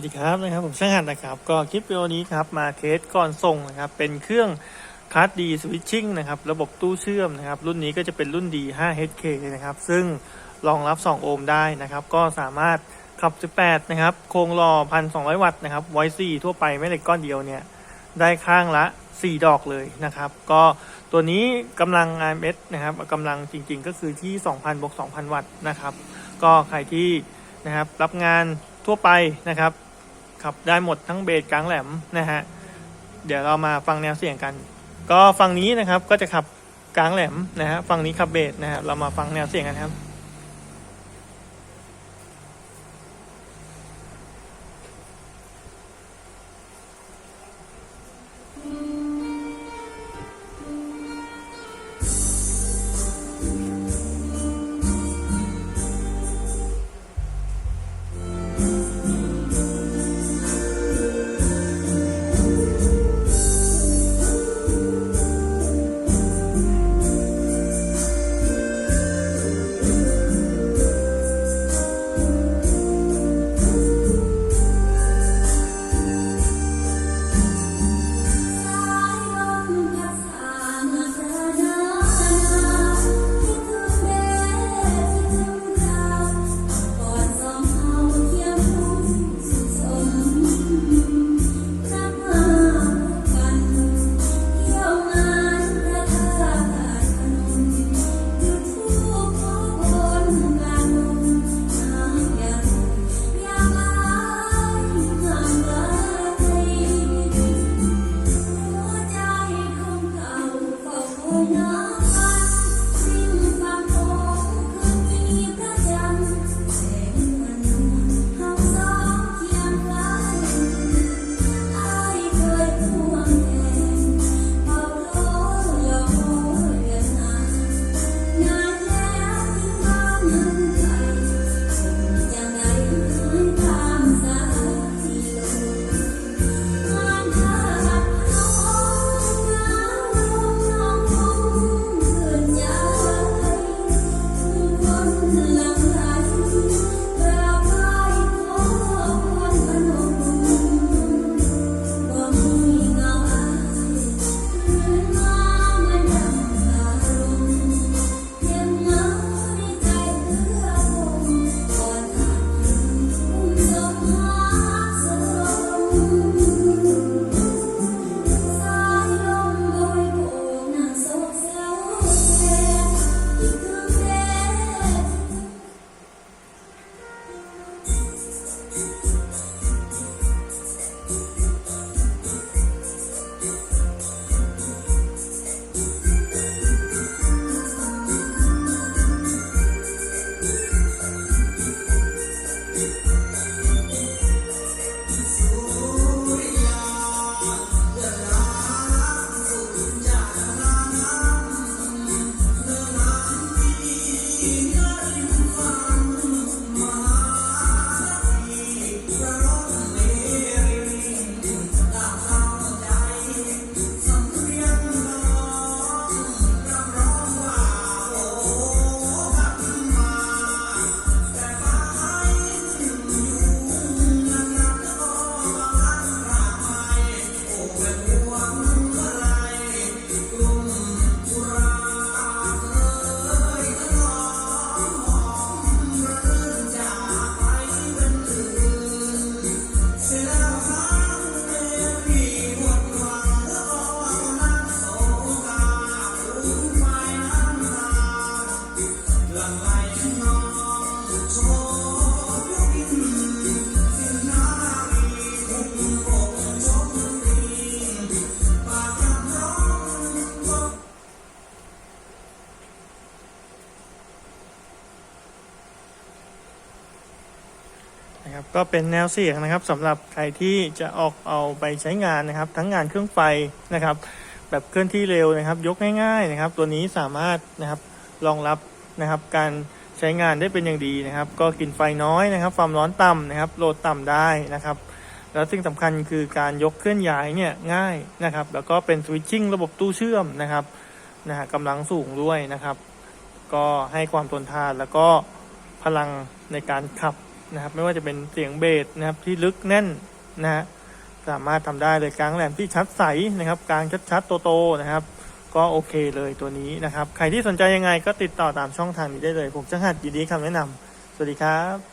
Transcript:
วัสดีครับนะครับผมช่างหัดนะครับ ก็คลิปวิดีโอนี้ครับมาเทสก่อนส่งนะครับ เป็นเครื่องคาร์ดดีสวิตชิ่งนะครับ ระบบตู้เชื่อมนะครับ รุ่นนี้ก็จะเป็นรุ่น D5 HK นะครับ ซึ่งรองรับ 2 โอห์มได้นะครับ ก็สามารถขับ 18 นะครับ โครงรอ 1,200 วัตต์นะครับไวซีทั่วไปไม่เหล็กก้อนเดียวเนี่ย ได้ข้างละ 4 ดอกเลยนะครับ ก็ตัวนี้กำลัง RMS นะครับกำลังจริง ๆ ก็คือที่ 2,000บวก2,000 วัตต์นะครับ ก็ใครที่นะครับรับงานทั่วไปนะครับ ขับได้หมดทั้งเบสกลางแหลมนะฮะเดี๋ยวเรามาฟังแนวเสียงกัน ก็ฝั่งนี้นะครับก็จะขับกลางแหลมนะฮะฝั่งนี้ขับเบสนะฮะเรามาฟังแนวเสียงกันครับ นะครับก็เป็นแนวเสียงนะครับสำหรับใครที่จะออกเอาไปใช้งานนะครับ ทั้งงานเครื่องไฟนะครับ แบบเคลื่อนที่เร็วนะครับ ยกง่ายๆนะครับ ตัวนี้สามารถนะครับรองรับนะครับการใช้งานได้เป็นอย่างดีนะครับ ก็กินไฟน้อยนะครับ ความร้อนต่ำนะครับโหลดต่ำได้นะครับ แล้วสิ่งสำคัญคือการยกเคลื่อนย้ายเนี่ยง่ายนะครับ แล้วก็เป็นสวิตชิ่งระบบตู้เชื่อมนะครับนะฮะกำลังสูงด้วยนะครับ ก็ให้ความทนทานแล้วก็พลังในการขับ นะครับ ไม่ว่าจะเป็นเสียงเบสนะครับที่ลึกแน่นนะฮะสามารถทำได้เลยกลางแหลมที่ชัดใสนะครับ กลางชัดๆโตๆนะครับ ก็โอเคเลยตัวนี้นะครับ ใครที่สนใจยังไงก็ติดต่อตามช่องทางนี้ได้เลย ผมจะหัดยินดีคำแนะนำสวัสดีครับ